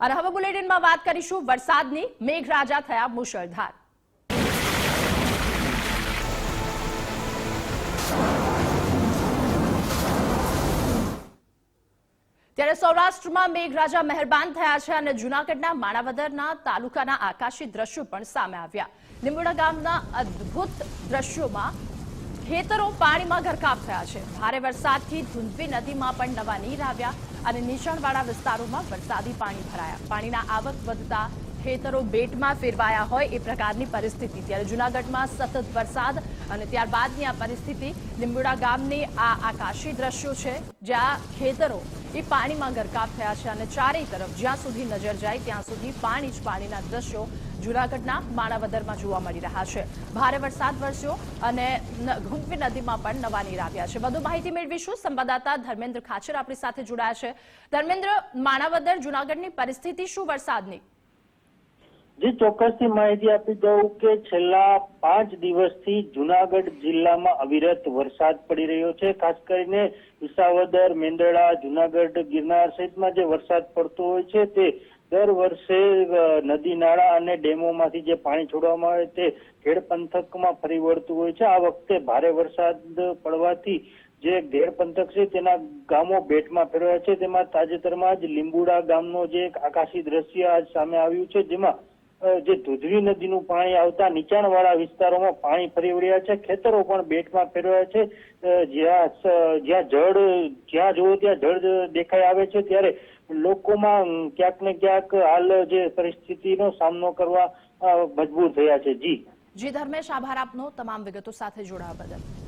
અને હવે બુલેટિનમાં વાત કરીશું વરસાદની. મેઘરાજા થયા મુશળધાર. ત્યારે સૌરાષ્ટ્રમાં મેઘરાજા મહેરબાન થયા છે અને જૂનાગઢના માણાવદરના તાલુકાના આકાશી દ્રશ્યો પણ સામે આવ્યા. લીંબોડા ગામના અદ્ભુત દ્રશ્યોમાં ખેતરો પાણીમાં ગરકાવ થયા છે. ભારે વરસાદથી ધુંધવી નદીમાં પણ નવા નીર આવ્યા અને નીચાણવાળા વિસ્તારોમાં વરસાદી પાણી ભરાયા. પાણીના આવક વધતા ખેતરો બેટમાં ફેરવાયા હોય એ પ્રકારની પરિસ્થિતિ. ત્યારે જૂનાગઢમાં સતત વરસાદ અને ત્યારબાદની આ પરિસ્થિતિ લીંબુડા ગામની આ આકાશી દ્રશ્યો છે, જ્યાં ખેતરો એ પાણીમાં ગરકાવ થયા છે અને ચારેય તરફ જ્યાં સુધી નજર જાય ત્યાં સુધી પાણી જ પાણીના દ્રશ્યો જૂનાગઢના માણાવદરમાં જોવા મળી રહ્યા છે. ભારે વરસાદ વરસ્યો અને ન- નદીમાં પણ નવા નીર આવ્યા છે. વધુ માહિતી મેળવીશું સંવાદદાતા ધર્મેન્દ્ર ખાચર આપણી સાથે જોડાયા છે. ધર્મેન્દ્ર, માણાવદર જૂનાગઢની પરિસ્થિતિ શું વરસાદની? જી, ચોક્કસથી માહિતી આપી દઉં કે છેલ્લા પાંચ દિવસથી જુનાગઢ જિલ્લામાં અવિરત વરસાદ પડી રહ્યો છે. ખાસ કરીને વિસાવદર મેંદરડા જુનાગઢ, ગિરનાર સહિતમાં જે વરસાદ પડતો હોય છે તે દર વર્ષે નદી, નાળા અને ડેમોમાંથી જે પાણી છોડવામાં આવે તે ઘેડ પંથકમાં ફરી વળતું હોય છે. આ વખતે ભારે વરસાદ પડવાથી જે ઘેડ પંથક છે તેના ગામો બેટમાં ફેરવાયા છે. તેમાં તાજેતરમાં જ લીંબુડા ગામનો જે એક આકાશી દ્રશ્ય આજ સામે આવ્યું છે, જેમાં જે ધોધવી નદીનું પાણી આવતા નીચાણવાળા વિસ્તારોમાં પાણી ફરી વળ્યા છે. ખેતરો પણ બેટમાં ફેરવાયા છે. જ્યાં જ્યાં જળ, જ્યાં જુઓ ત્યાં જળ દેખાઈ આવે છે. ત્યારે લોકોમાં ક્યાંક ને ક્યાંક હાલ જે પરિસ્થિતિનો સામનો કરવા મજબૂર થયા છે. જી. જી, ધર્મેશ, આભાર આપનો. તમામ વિગતો સાથે જોડાવા બદલ.